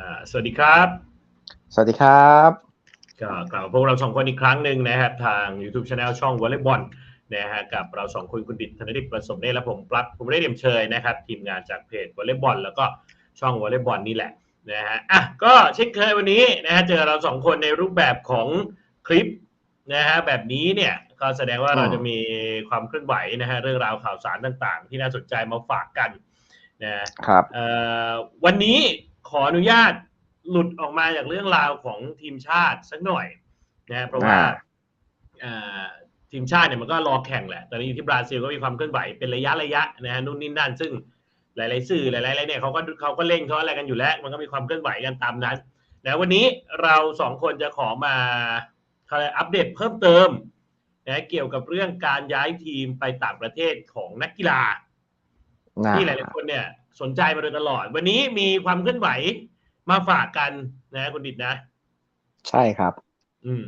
อ่าสวัสดีครับ สวัสดีครับก็กลับมาพบเราสองคนอีกครั้งหนึ่งนะครับทาง YouTube Channel ช่องวอลเลย์บอลนะฮะกับเราสองคนคุณดิษฐ์ธนดิษฐ์ประสมเนตรและผมปลั๊กผมได้เดียมเชยนะครับ ทีมงานจากเพจวอลเลย์บอลแล้วก็ช่องวอลเลย์บอลนี่แหละนะฮะอะก็เช่นเคยวันนี้นะฮะเจอเราสองคนในรูปแบบของคลิปนะฮะแบบนี้เนี่ยก็แสดงว่าเราจะมีความเคลื่อนไหวนะฮะเรื่องราวข่าวสารต่างๆ ที่น่าสนใจมาฝากกันนะครับเอ่อวันนี้ ขออนุญาตหลุดออกมาจากเรื่องราวของทีมชาติสักหน่อยนะเพราะว่าอ่าเอ่อทีมชาติเนี่ยมันก็รอแข่งแหละตอนนี้อยู่ที่บราซิลก็มีความเคลื่อนไหวเป็นระยะระยะนะฮะนู่นนี่นั่นซึ่งหลาย ๆ สื่อหลายๆอะไรเนี่ยเขาก็เขาก็เร่งเขาอะไรกันอยู่แล้ว มันก็มีความเคลื่อนไหวกันตามนั้นนะวันนี้เราสองคนจะขอมาเขาเรียกอัปเดตเพิ่มเติมนะเกี่ยวกับเรื่องการย้ายทีมไปต่างประเทศของนักกีฬานะที่หลาย ๆ คนเนี่ย สนใจมาโดยตลอด วันนี้มีความเคลื่อนไหวมาฝากกันนะคุณดิดนะ ใช่ครับ อืม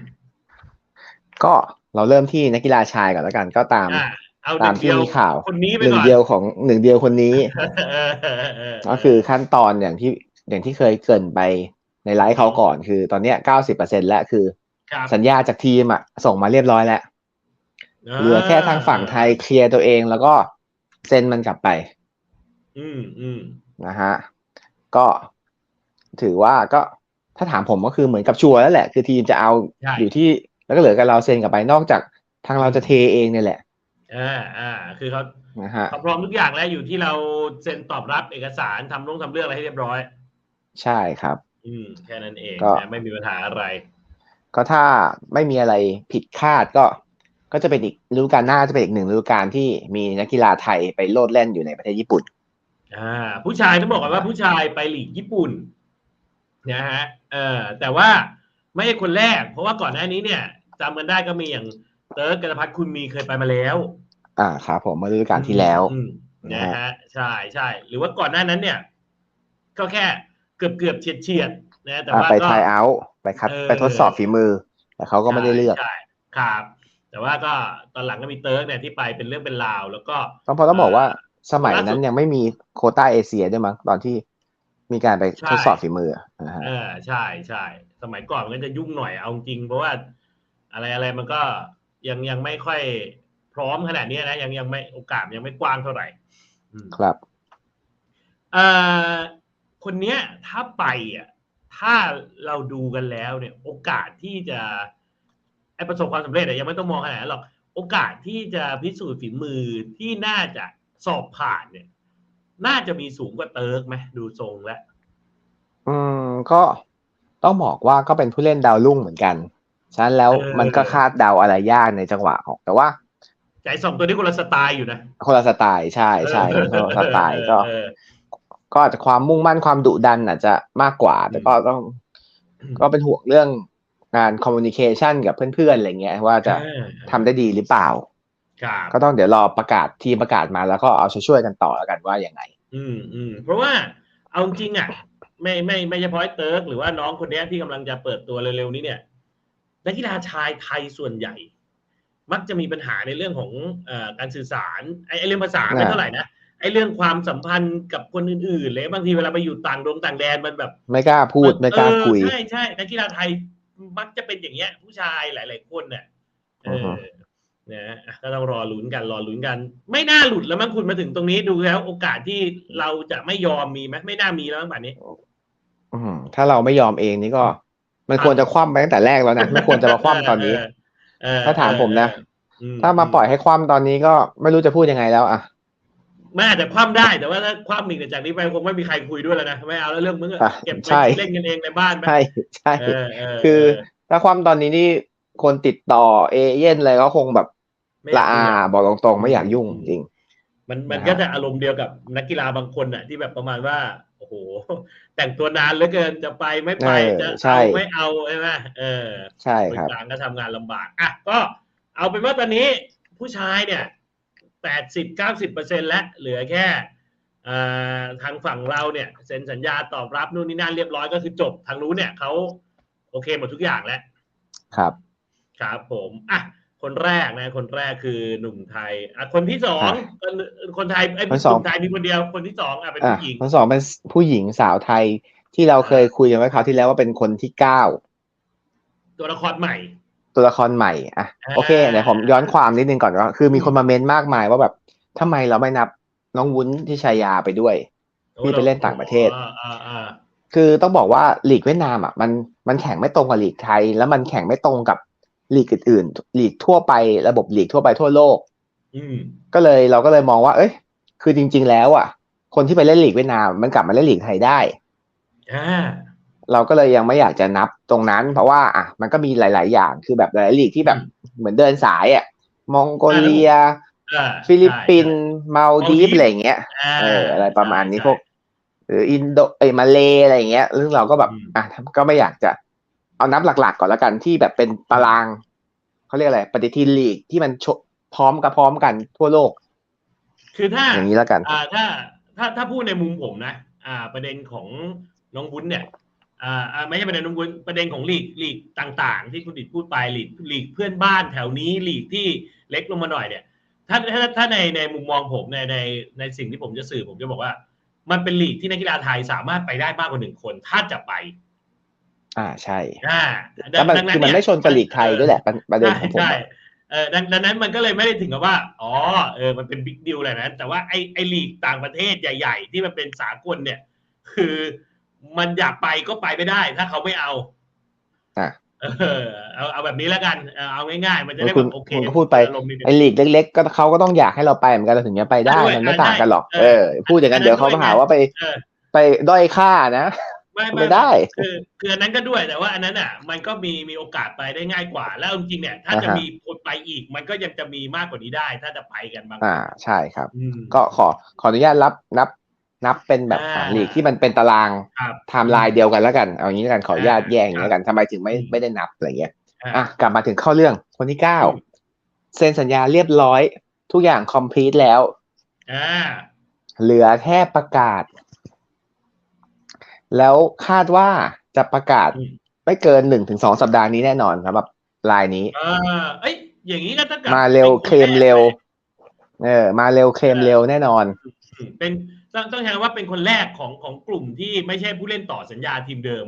ก็เราเริ่มที่นักกีฬาชายก่อนแล้วกัน ก็ตามอ่าเอาหตานึ่มงที่เดียวมีข่าวคนนี้ไปหนึ่งก่อนเดียวของหนึ่งเดียวคนนี้เออเออเออก็คือขั้นตอนอย่างที่อย่างที่เคยเกรินไปในไลฟ์เขาก่อนคือตอนเนี้ยเก้าสิบเปอร์เซ็นแล้วคือครับสัญญาจากทีมอะ ส่งมาเรียบร้อยแล้วเหลือแค่ทางฝั่งไทยเคลียร์ตัวเองแล้วก็เซ็นมันกลับไป อืมอืมนะฮะก็ถือว่าก็ถ้าถามผมก็คือเหมือนกับชัวร์แล้วแหละ คือทีมจะเอาใช่อยู่ที่แล้วก็เหลือกับเราเซ็นกลับไปนอกจากทางเราจะเทเองเนี่ยแหละอ่าอ่าคือเขานะฮะเขาพร้อมทุกอย่างแล้วอยู่ที่เราเซ็นตอบรับเอกสารทำลงทำเรื่องอะไรให้เรียบร้อย ใช่ครับ อืมแค่นั้นเองก็นะไม่มีปัญหาอะไร ก็ถ้าไม่มีอะไรผิดคาดก็ ก็จะเป็นอีกฤดูกาลหน้าจะเป็นอีกหนึ่งฤดูกาลที่มีนักกีฬาไทยไปโลดแล่นอยู่ในประเทศญี่ปุ่น อ่าผู้ชายต้องบอกกันว่าผู้ชายไปหลีกญี่ปุ่นนะฮะเออแต่ว่าไม่ใช่คนแรก เพราะว่าก่อนหน้านี้เนี่ยจำกันได้ก็มีอย่างเติร์กกนพัฒน์คุณมีเคยไปมาแล้ว อ่าครับผมเมื่อฤดูกาลที่แล้วอืมนะนะฮะฮะใช่ใช่หรือว่าก่อนหน้านั้นเนี่ย ก็แค่เกือบเกือบเฉียดเฉียดๆนะแต่อ่าว่าไปก็ทายเอาท์ไปคัดเออไปทดสอบฝีมือ แต่เขาก็ไม่ได้เลือกใช่ครับ แต่ว่าก็ตอนหลังก็มีเติร์กเนี่ยที่ไปเป็นเรื่องเป็นราว แล้วก็ต้องเพราะต้องบอกว่า สมัยล่าสุนั้นดยังไม่มีโควต้าเอเชียด้วยมั้งตอนที่มีการไปใช่ทดสอบฝีมือนะฮะเออใช่ใช่สมัยก่อนมันก็จะยุ่งหน่อยเอาจริง เพราะว่าอะไรอะไรมันก็ยังยังไม่ค่อยพร้อมขนาดนี้นะยังยังไม่โอกาสยังไม่กว้างเท่าไหร่อืมครับเอ่อคนเนี้ยถ้าไปอะถ้าเราดูกันแล้วเนี่ย โอกาสที่จะไอประสบความสำเร็จอะยังไม่ต้องมองขนาดนั้นหรอกโอกาสที่จะพิสูจน์ฝีมือที่น่าจะ สอบผ่านเนี่ย น่าจะมีสูงกว่าเติร์กไหมดูทรงแล้ว อืมก็ต้องบอกว่าก็เป็นผู้เล่นดาวรุ่งเหมือนกัน ฉะนั้นแล้วเออ มันก็คาดเดาอะไรยากในจังหวะของแต่ว่า ใจสองตัวนี้คนละสไตล์อยู่นะคนละสไตล์ใช่ใช่คนละสไตล์ก็ เออ ก็อาจจะความมุ่งมั่นความดุดันอาจจะมากกว่า แต่ก็ต้อง อืม ก็เป็นห่วงเรื่องงานคอมมูนิเคชันกับเพื่อนๆอะไรเงี้ยว่าจะเออ ทำได้ดีหรือเปล่าครับ ก็ต้องเดี๋ยวรอประกาศทีมประกาศมาแล้วก็เอาช่วยๆกันต่อแล้วกันว่าอย่างไง อืมอืมเพราะว่าเอาจริงอะ ไม่ไม่ไม่เฉพาะไอ้เติร์กหรือว่าน้องคนเนี้ยที่กำลังจะเปิดตัวเร็วๆนี้เนี่ยนักกีฬาชายไทยส่วนใหญ่ มักจะมีปัญหาในเรื่องของเอ่อการสื่อสารไอ้ไอ้เรื่องภาษาไม่อ่าเท่าไหร่นะไอ้เรื่องความสัมพันธ์กับคนอื่นๆเลยบางทีเวลาไปอยู่ต่างดงต่างแดนมันแบบ ไม่กล้าพูดไม่กล้าคุยเออใช่ใช่นักกีฬาไทยมักจะเป็นอย่างเงี้ย ผู้ชายหลาย ๆ คนเนี่ยเออืออฮึ นะอะก็ต้องรอลุ้นกันรอลุ้นกัน ไม่น่าหลุดแล้วมั้งคุณมาถึงตรงนี้ดูแล้ว โอกาสที่เราจะไม่ยอมมีไหมไม่น่ามีแล้วมั้งป่านนี้อืมถ้าเราไม่ยอมเองนี่ก็ มันควรจะคว่ำไปตั้งแต่แรกแล้วนะไม่ควรจะมาคว่ำตอนนี้เออถ้าถามผมนะอืถ้ามาปล่อยให้คว่ำตอนนี้ก็ไม่รู้จะพูดยังไงแล้วอะไม่อาจจะคว่ำได้แต่ว่าถ้าคว่ำอีกจากนี้ไปคงไม่มีใครคุยด้วยแล้วนะไม่เอาแล้วเรื่องมึงอะอะเก็บไปใช่เล่นกันเองในบ้านไหมใช่ใช่เออเออคือเออถ้าคว่ำตอนนี้นี่ คนติดต่อเอเย่นอะไรก็คงแบบไม่อยาละกอายุ่งบอกตรงๆไม่อยากยุ่งจริง มันมันนะฮะก็จะอารมณ์เดียวกับนักกีฬาบางคนน่ะ ที่แบบประมาณว่าโอ้โห แต่งตัวนานเหลือเกินจะไปไม่ไปเออจะใช่เอาไม่เอาใช่ไหมเออ ใช่คนครับกลางก็ทำงานลำบากอะก็เอาเป็นว่าตอนนี้ผู้ชายเนี่ยแปดสิบเก้าสิบเปอร์เซ็นแล้วเหลือแค่เอ่อทางฝั่งเราเนี่ยเซ็นสัญญาตอบรับนู่นนี่นั่นเรียบร้อยก็คือจบทางนู้นเนี่ยเขาโอเคหมดทุกอย่างแล้ว ครับ ครับผมอะคนแรกนะ คนแรกคือหนุ่มไทยอะคนที่สองอะคนคนไทยไอ้ยคนหสองนุ่มไทยมีคนเดียวคนที่สองอะเป็นอะผู้หญิงคนสองเป็นผู้หญิงสาวไทยที่เราเคยคุยกันไว้คราวที่แล้วว่าเป็นคนที่เก้าตัวละครใหม่ ตัวละครใหม่อะอ่าโอเคเดี๋ยวผมย้อนความนิดนึงก่อนว่าคือมีคนมาเมนต์มากมายว่าแบบทำไมเราไม่นับน้องวุ้นที่ชายาไปด้วยที่ไปเล่นต่างประเทศอ่าอ่าอ่าคือต้องบอกว่าลีกเวียดนามอะมันมันแข่งไม่ตรงกับลีกไทย แล้วมันแข่งไม่ตรงกับ ลีกอื่นๆลีกทั่วไประบบลีกทั่วไปทั่วโลกอืมก็เลยเราก็เลยมองว่า เอ้ย คือจริง ๆ แล้ว อะ คนที่ไปเล่นลีกเวียดนามมันกลับมาเล่นลีกไทยได้อ่าเราก็เลยยังไม่อยากจะนับตรงนั้น เพราะว่า อะ มันก็มีหลาย ๆ อย่างคือแบบหลายๆลีกที่แบบเหมือนเดินสายอะมองโกเลียอ่าฟิลิปปินส์มาลดีฟมาลดีฟอะไรอย่างเงี้ยาเอออะไรประมาณนี้ใช่พวกหรืออินโดเอยมาเลอะไรอย่างเงี้ยซึ่งเราก็แบบอืมอะก็ไม่อยากจะ เอานับหลักๆ ก่อนแล้วกันที่แบบเป็นตารางเขาเรียกอะไรปฏิทินลีกที่มันชพร้อมกับพร้อมกันทั่วโลก คือถ้าอย่างนี้แล้วกันอ่าถ้าถ้าถ้าพูดในมุมผมนะ อ่า ประเด็นของน้องวุ้นเนี่ยอ่าอ่าไม่ใช่ประเด็นน้องวุ้นประเด็นของลีกลีกต่าง ๆ ที่คุณดิดพูดไปลีกลีกเพื่อนบ้านแถวนี้ลีกที่เล็กลงมาหน่อยเนี่ยถ้าถ้าถ้าในในมุมมองผมในในในสิ่งที่ผมจะสื่อผมจะบอกว่า มันเป็นลีกที่นักกีฬาไทยสามารถไปได้มากกว่าหนึ่งคน ถ้าจะไป อ่าใช่อ่าแล้วมันดังคือมันเยไม่ชนกับลีกไทยด้วยแหละประประเด็นใช่ของผมใช่อะเออดังดังนั้นมันก็เลยไม่ได้ถึงกับว่า อ๋อเออมันเป็นบิ๊กดิวอะไรนะ แต่ว่าไอไอลีกต่างประเทศใหญ่ ๆ ที่มันเป็นสากลเนี่ย คือมันอยากไปก็ไปไม่ได้ ถ้าเขาไม่เอาอะเออเอาเอาแบบนี้แล้วกัน เออเอาง่ายๆ มันจะได้คุแบณบโอเคคุณก็พูดไปอารมณ์นิดนึงไอลีกเล็ก ๆ ก็เขาก็ต้องอยากให้เราไปเหมือนกันเราถึงจะไปได้ด้วยมันไม่อ่าต่างกันหรอกได้เออ พูดอย่างนั้นอันนั้นเดี๋ยวเขาด้วยมาหาไงว่าไปเออไปด้อยค่านะ ไม่ไม่ไม่ได้ คือคืออันนั้นก็ด้วยแต่ว่าอันนั้นอะ มันก็มีมีโอกาสไปได้ง่ายกว่า แล้วจริงๆเนี่ย ถ้าจะอ่าฮะมีคนไปอีก มันก็ยังจะมีมากกว่านี้ได้ ถ้าจะไปกันบางอ่าใช่ครับอืมก็ขอขออนุญาตรับนับนับเป็นแบบอ่าอ่าลีกที่มันเป็นตารางครับไทม์ไลน์เดียวกันแล้วกัน เอางี้แล้วกันขออนุญาตอ่าแยกอย่างนี้แล้วกันทำไมถึงไม่อืมไม่ได้นับอะไรเงี้ยอะอะกลับมาถึงเข้าเรื่องคนที่เก้าอืมเซ็นสัญญาเรียบร้อย ทุกอย่างคอมพลีทแล้วอ่าเหลือแค่ประกาศ แล้วคาดว่าจะประกาศอืมไม่เกินหนึ่งถึงสองสัปดาห์นี้แน่นอนสำหรับลายนี้เออเอ้ย อย่างนี้ก็ถ้ากับมาเร็วป็นนเคลมเร็ว เออ มาเร็วเคลมเร็วแน่นอนอืมเป็นต้องต้องใช้คำว่าเป็นคนแรกของของกลุ่มที่ไม่ใช่ผู้เล่นต่อสัญญาทีมเดิม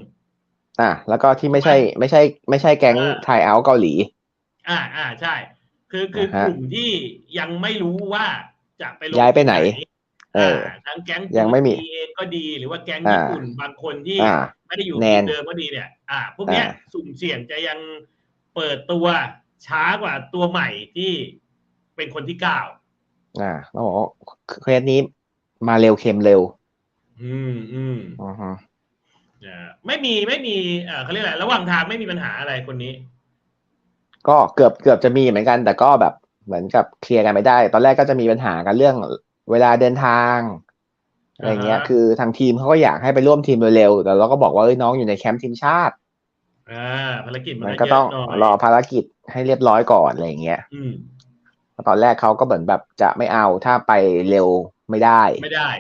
อะแล้วก็ที่ไม่ใช่ไม่ใช่ ไม่ใช่แก๊งเออไทยเอาเกาหลี อ่าอ่าใช่ คือคือนะฮะกลุ่มที่ยังไม่รู้ว่าจะไปลงย้ายไปไหนที่ เอออ่าทั้งแก๊งยังไม่มีตุรกีเองก็ดีหรือว่าแก๊งอ่าญี่ปุ่นบางคนที่อ่าไม่ได้อยู่แนทีนมเดิมก็ดีเนี่ย อ่า พวกเนี้ยอ่าสุ่มเสี่ยงจะยังเปิดตัวช้ากว่าตัวใหม่ที่เป็นคนที่เก้าอ่าต้องบอกว่าเคสนี้มาเร็วเคลมเร็ว อืมอืมอือฮึอ่าไม่มีไม่มีเอ่อเขาเรียกอะไรระหว่างทางไม่มีปัญหาอะไรคนนี้ ก็เกือบเกือบจะมีเหมือนกัน แต่ก็แบบเหมือนกับเคลียร์กันไม่ได้ ตอนแรกก็จะมีปัญหากันเรื่อง เวลาเดินทางอะไรเงี้ยอ่าฮะคือทางทีมเขาก็อยากให้ไปร่วมทีมโดยเร็วแต่เราก็บอกว่าเอ้ยน้องอยู่ในแคมป์ทีมชาติอ่าภารกิจมันมันก็ก็เยต้ออะงหน่อยรอภารกิจให้เรียบร้อยก่อนอะไรเงี้ยอืมตอนแรกเขาก็เหมือนแบบจะไม่เอาถ้าไปเร็วไม่ได้ ไม่ได้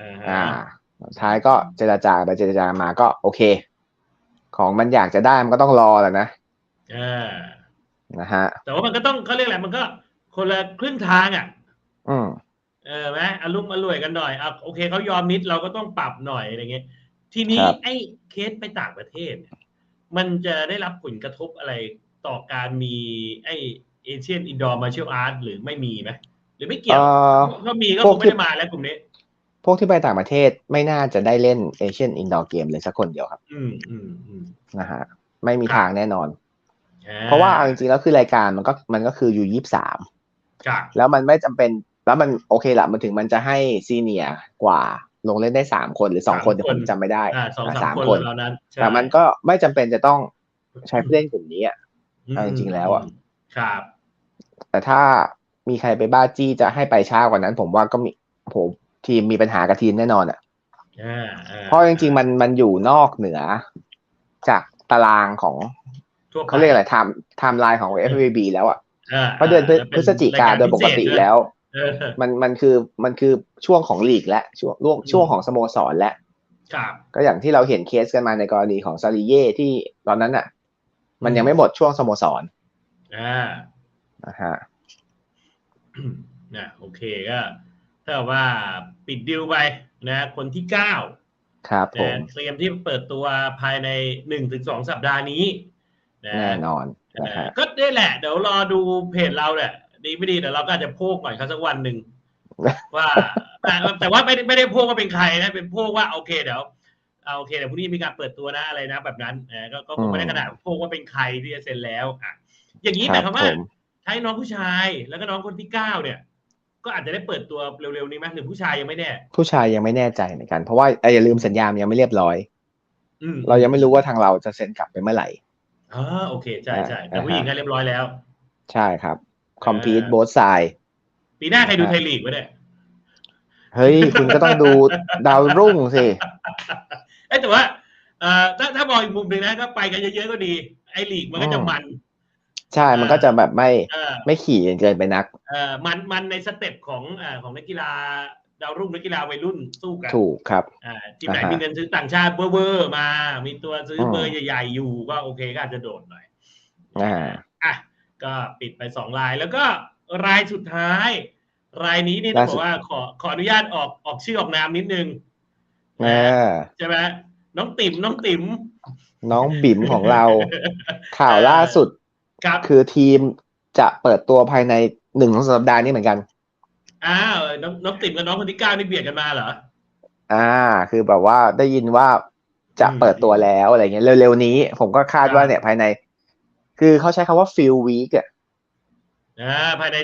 อ่าฮะอ่าสุดท้ายก็เจรจาไปเจรจามาก็โอเค ของมันอยากจะได้มันก็ต้องรอแหละนะอ่านะฮะแต่ว่ามันก็ต้องเขาเรียกอะไรมันก็คนละครึ่งทางอะ อืม เออไหมอารมณ์อร่วยกันหน่อยอะโอเคเขายอมนิดเราก็ต้องปรับหน่อยอะไรเงี้ย ทีนี้ครับ ไอ้เคสไปต่างประเทศเนี่ยมันจะได้รับผลกระทบอะไรต่อการมีไอ้เอเชียนอินดอร์มาเชียลอาร์ตหรือไม่มีไหมหรือไม่เกี่ยวเอ่อถ้ามีก็พควงกไม่ที่ได้มาแล้วกลุ่มนี้ พวกที่ไปต่างประเทศไม่น่าจะได้เล่นเอเชียนอินดอร์เกมเลยสักคนเดียวครับอืมอืมอืมนะฮะไม่มีทางแน่นอน อ่เพราะว่าเอาจริงๆแล้วคือรายการมันก็มันก็คืออยู่ยี่สาม ครับแล้วมันไม่จำเป็น แล้วมันโอเคละมันถึงมันจะให้ซีเนียกว่าลงเล่นได้สามคนหรือสองคนแต่ผมจำไม่ได้อ่าสองอ่าสาสามมคนคนแล้วนั้นใช่แต่มันก็ไม่จำเป็นจะต้องใช้ผู้เล่นกลุ่มนี้อะเอาจริงๆแล้วอะครับ แต่ถ้ามีใครไปบ้าจี้จะให้ไปช้ากว่านั้น ผมว่าก็มีโหทีมมีปัญหากับทีมแน่นอนอะอ่าอ่เพราะจริงๆมันมันอยู่นอกเหนือ จากตารางของทั่วไปเขาเรียกอะไรไทม์ไทม์ไลน์ของ FVB แล้วอะอ่เพราะเดือนพฤแล้วป็พฤศจิการโดยปกติพิเศษด้ยแล้วเออ มันมันคือมันคือช่วงของลีกและช่วงช่วงช่วงของสโมสรและครับก็อย่างที่เราเห็นเคสกันมาในกรณีของซาริเย่ที่ตอนนั้นอะ มันยังไม่หมดช่วงสโมสรอ่านะฮะนะโอเคก็ถ้าว่าปิดดิวไปนะ คนที่เก้าครับผมนะเตรียมที่เปิดตัวภายในหนึ่งถึงสองสัปดาห์นี้นะแน่นอนนะนะฮะก็ได้แหละ เดี๋ยวรอดูเพจเราแหละ ดีไม่ดีเดี๋ยวเราก็อาจจะโพกหน่อยครับสักวันหนึ่งว่าแต่แต่ว่าไม่ได้ไม่ได้โพกว่าเป็นใครนะเป็นโพกว่าโอเคเดี๋ยวเอาโอเคเดี๋ยวพรุ่งนี้มีการเปิดตัวนะอะไรนะ แบบนั้นเออก็ก็คงไม่ได้ขนาดโพกว่าเป็นใครที่จะเซ็นแล้วอะอย่างนี้หครัมายความว่าผมใช้น้องผู้ชายแล้วก็น้องคนที่เก้าเนี่ย ก็อาจจะได้เปิดตัวเร็วๆนี้ไหมหรือผู้ชายยังไม่แน่ ผู้ชายยังไม่แน่ใจเหมือนกันเพราะว่าเอ้ยอย่าลืมสัญญามันยังไม่เรียบร้อยอืมเรายังไม่รู้ว่าทางเราจะเซ็นกลับไปเมื่อไหร่อ๋อโอเคใช่ใช่แต่อ่าผู้หญิงก็เรียบร้อยแล้ว ใช่ครับ คอมพีทอ่าโบสไซปีหน้าใครดูไทยลีกวะเนี่ยเฮ้ย คุณก็ต้องดูดาวรุ่งสิเอ้ยแต่ว่าเอ่อถ้าถ้ามองอีกมุมหนึ่งนะก็ไปกันเยอะๆก็ดี ไอลีกมันก็จะอืมมัน ใช่มันก็จะแบบไม่เออไม่ขี่จนเกินไปนักเออมันมันในสเต็ปของเอ่อของนักกีฬาดาวรุ่งนักกีฬาวัยรุ่นสู้กันถูกครับอ่าทีมไหนอ่าฮะมีเงินซื้อต่างชาติเบอร์ๆมา มีตัวซื้ออมเบอร์ใหญ่ๆอยู่ก็โอเคก็อาจจะโดดหน่อยอ่าอะ ก็ปิดไปสองราย แล้วก็รายสุดท้าย รายนี้นี่ต้องบอกว่าขอขออนุญาตออกออกชื่อออกนามนิดนึงอ่าใช่ไหมน้องติ๋มน้องติ๋มน้องบิ๋มของเรา ข่าวล่าสุดครับคือทีมจะเปิดตัวภายในหนึ่งของสัปดาห์นี้เหมือนกัน อ้าวน้องน้องติ๋มกับน้องคนที่เก้านี่เบียดกันมาเหรอ อ่า คือแบบว่าได้ยินว่าจะอืมเปิดตัวแล้วอะไรเงี้ยเร็วๆนี้ ผมก็คาดว่าเนี่ยภายใน คือเขาใช้คำว่า few week อะอ่าภายใน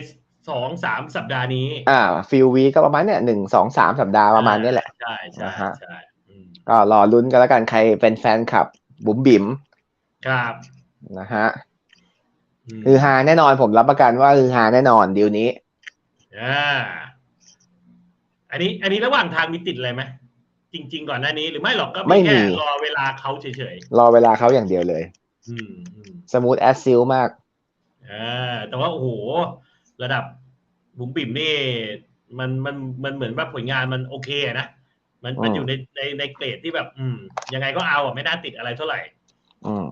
สองสามสัปดาห์นี้ อ่า few week ก็ประมาณเนี่ยหนึ่งสองสามสัปดาห์ประมาณเนี้ยแหละ ใช่ใช่นะฮะใช่อืมก็รอลุ้นกันแล้วกันใครเป็นแฟนคลับ บุ๋มบิ๋มครับนะฮะมคือฮาแน่นอนผมรับประกันว่าคือฮาแน่นอนดีลนี้อ่าอันนี้ อันนี้ระหว่างทางมีติดอะไรไหมจริง ๆ ก่อนหน้านี้หรือไม่หรอกก็ไม่แค่มีรอเวลาเขาเฉยรอเวลาเขาอย่างเดียวเลยๆอืมอืม สมูทแอสซิลมากอ่าแต่ว่าโอ้โห ระดับบุ๋มบิ่มนี่ มันมันมันเหมือนว่าผลงานมันโอเคอะนะ มันมันอืมอยู่ในในในเกรดที่แบบ อืม ยังไงก็เอาอะไม่น่าติดอะไรเท่าไหร่ อืม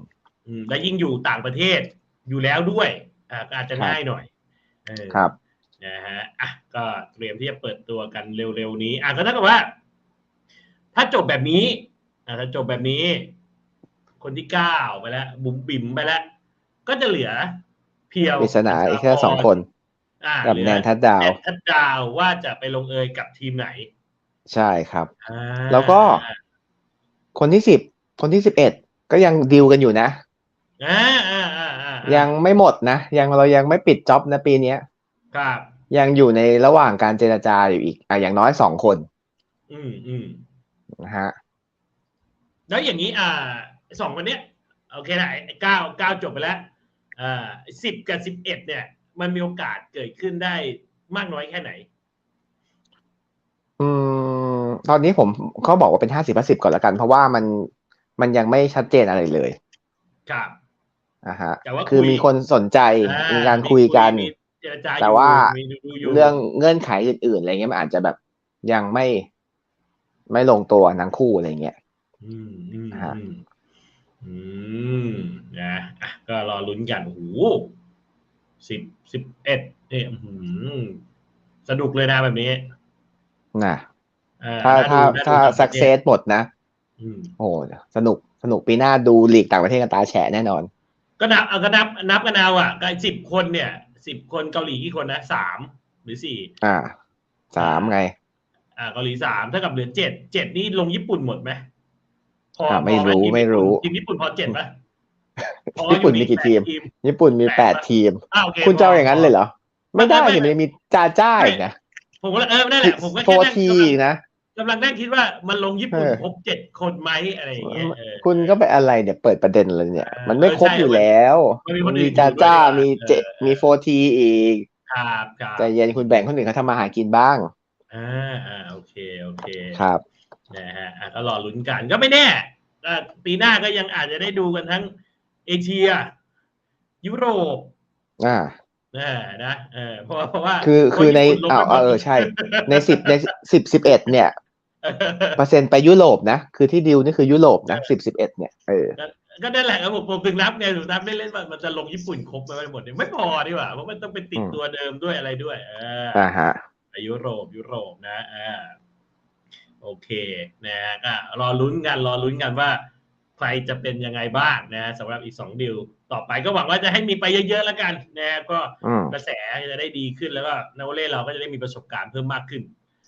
อืมและยิ่งอยู่ต่างประเทศอยู่แล้วด้วยอ่าก็อาจจะครับง่ายหน่อยเออครับนะฮะอะก็เตรียมที่จะเปิดตัวกันเร็วๆนี้อะก็เท่ากับว่า ถ้าจบแบบนี้อะถ้าจบแบบนี้ คนที่เก้าไปแล้ว บุ๋มบิ่มไปแล้ว ก็จะเหลือเพียวปริศนาอีกแค่สองคนอ่ากับเหลือแนนทัดดาวแนนทัดดาวว่าจะไปลงเอยกับทีมไหน ใช่ครับอ่าแล้วก็ คนที่สิบคนที่สิบเอ็ดก็ยังดีลกันอยู่นะอ่าอ่าอ่าอ่ายังไม่หมดนะ ยังเรายังไม่ปิดจ็อบนะปีเนี้ยครับ ยังอยู่ในระหว่างการเจรจาอยู่อีกอะอย่างน้อยสองคน อืมอืมนะฮะแล้วอย่างนี้อ่า สองคนเนี้ยโอเคนะไอ้เก้าเก้าจบไปแล้วอ่าสิบกับสิบเอ็ดเนี่ย มันมีโอกาสเกิดขึ้นได้มากน้อยแค่ไหน อืม ตอนนี้ผมเขาบอกว่าเป็นห้าสิบห้าสิบก่อนละกัน เพราะว่ามันมันยังไม่ชัดเจนอะไรเลย ครับอะฮะแต่ว่าคือคุยมีคนสนใจอ่มีการคุยกันมีเจรจาอยู่แต่ว่ามีดูอยู่เรื่องเงื่อนไขอื่นๆอะไรเงี้ยมันอาจจะแบบยังไม่ไม่ลงตัวทั้งคู่อะไรเงี้ย อืมอืมฮะ อืมอืมนะอะก็รอลุ้นกันโอ้โหสิบสิบเอ็ดเนี่ยอื้อหือสนุกเลยนะแบบนี้นะอ่ถ้าน่ถ้าดูน่ถ้าดูต่งสัปกระเซทศสหมดนะอืมโอ้สนุกสนุกปีหน้าดูลีกต่างประเทศกันตาแฉะแน่นอน ก็นับเอาก็นับนับกันเอาอะก็สิบคนเนี่ยสิบคนเกาหลีกี่คนนะสามหรือสี่อ่าสามไง อ่าเกาหลีสามเท่ากับเหลือเจ็ดเจ็ดนี่ลงญี่ปุ่นหมดไหม พออ่าไม่พอหรู้ทีไม่รู้ทีมญี่ปุ่นพอเจ็ดไหมพอญี่ปุ่นมีกี่ทีมแปดญี่ปุ่นมีแปแปดดปะทีมอ่าโอเคคุณเจ้าอย่างนั้นเลยเหรอ ไม่ได้ไม่อยู่ไม่ในมีจ้าจ้าอีกนะผมก็เลยเออนั่นแหละผมก็โฟแค่นั่งทีกำลังอีกนะกำลังนั่งคิดว่ามันลงญี่ปุ่นเออครบเจ็ดคนไหมอะไรอย่างเงี้ยเออคุณก็ไปอะไรเนี่ยเปิดประเด็นเลยเนี่ยเออมันไม่ครบใช่อยู่แล้วมันมีคนอื่นมีจ้าจ้าอยู่ด้วยมีเจเออมีโฟทีอีกครับครับใจเย็นคุณแบ่งคนอื่นเขาทำมาหากินบ้างอ่าอ่าโอเคโอเคครับ นะฮะอะก็รอลุ้นกันก็ไม่แน่อะปีหน้าก็ยังอาจจะได้ดูกันทั้งเอเชีย ยุโรปอ่านะนะเออเพราะว่าเพราะว่าคือคือในญี่ปุ่ลงอ้าวไปหมดเออใช่ ในสิบในสิบสิบเอ็ดเนี่ยเปอร์เซ็นต์ไปยุโรปนะ คือที่ดิวนี่คือยุโรปนะสิบสิบเอ็ดเนี่ยเออก็นั่นแหละครับผมผมถึงนับไงถึงนับเล่นๆว่ามันจะลงญี่ปุ่นครบไปหมดเนี่ยไม่พอดีกว่าเพราะมันต้องไปติดอืมตัวเดิมด้วยอะไรด้วยเอออ่าฮะยุโรปยุโรปนะอ่า โอโอเคนะฮะก็รอลุ้นกันรอลุ้นกันว่า ใครจะเป็นยังไงบ้างนะฮะสำหรับอีกสองดิวต่อไปก็หวังว่าจะให้มีไปเยอะๆแล้วกันนะฮะก็อืมกระแสจะได้ดีขึ้นแล้วก็นักวอลเลย์เราก็จะได้มีประสบการณ์เพิ่มมากขึ้น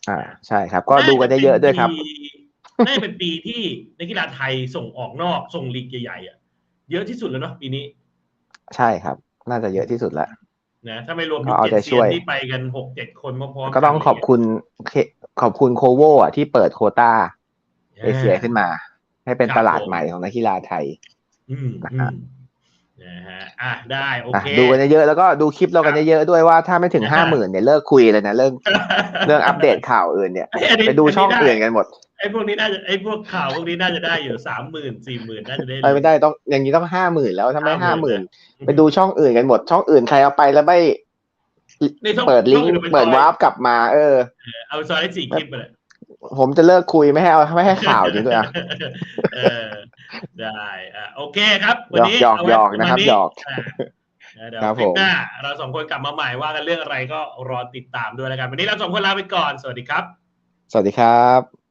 อ่าใช่ครับ ก็ดูกันได้เยอะด้วยครับน่าจะเป็นปีที่นักกีฬาไทยส่งออกนอกส่งลีกใหญ่ๆอะเยอะที่สุดแล้วเนาะปีนี้ ใช่ครับ น่าจะเยอะที่สุดแล้ว นะถ้าไม่รวมก็เอาเจ็ดใจเซีช่ยวนยที่ไปกันหกเจ็ดคนพร้อมๆก็ต้องขอบคุณเคขอบคุณโคโวอะที่เปิดโควต้าเอเชียขึ้นมา ให้เป็นตลาดใหม่ของนักกีฬาไทย อืมนะอืฮะมนะฮะอะได้โออะเค ดูกันเยอะๆแล้วก็ดูคลิปเรากันเยอะๆด้วยว่าถ้าไม่ถึงอ่าห้าหมื่นเนี่ยเลิกคุยเลยนะเรื่องเรื่องอัปเดตข่าวอื่นเนี่ยเอ้ยนนี้ไปดูช่องได้อื่นกันหมด ไอ้พวกนี้น่าจะไอ้พวกข่าวพวกนี้น่าจะได้อยู่สามหมื่นสี่หมื่นน่าจะได้เออไม่ได้ต้องอย่างนี้ต้องห้าหมื่นแล้วถ้าไม่ห้าหมื่น50,000ไปดูช่องอื่นกันหมดช่องอื่นใครเอาไปแล้วไม่นี่ช่องเปิดลิงก์ช่ออื่นเปิดซอยวาร์ปกลับมา เออ เอาซอยได้สี่คลิปไปเลยผมจะเลิกคุยไม่ให้เอาไม่ให้ข่าวจริงด้วยอะเออได้อะโอเคครับ วันนี้หยอกเาไว้หยอกนะครับปมาณหยอกอะเดี๋ยวครับคลิปผมหน้าเราสองคนกลับมาใหม่ว่ากันเรื่องอะไรก็รอติดตามด้วยแล้วกัน วันนี้เราสองคนลาไปก่อน สวัสดีครับ สวัสดีครับ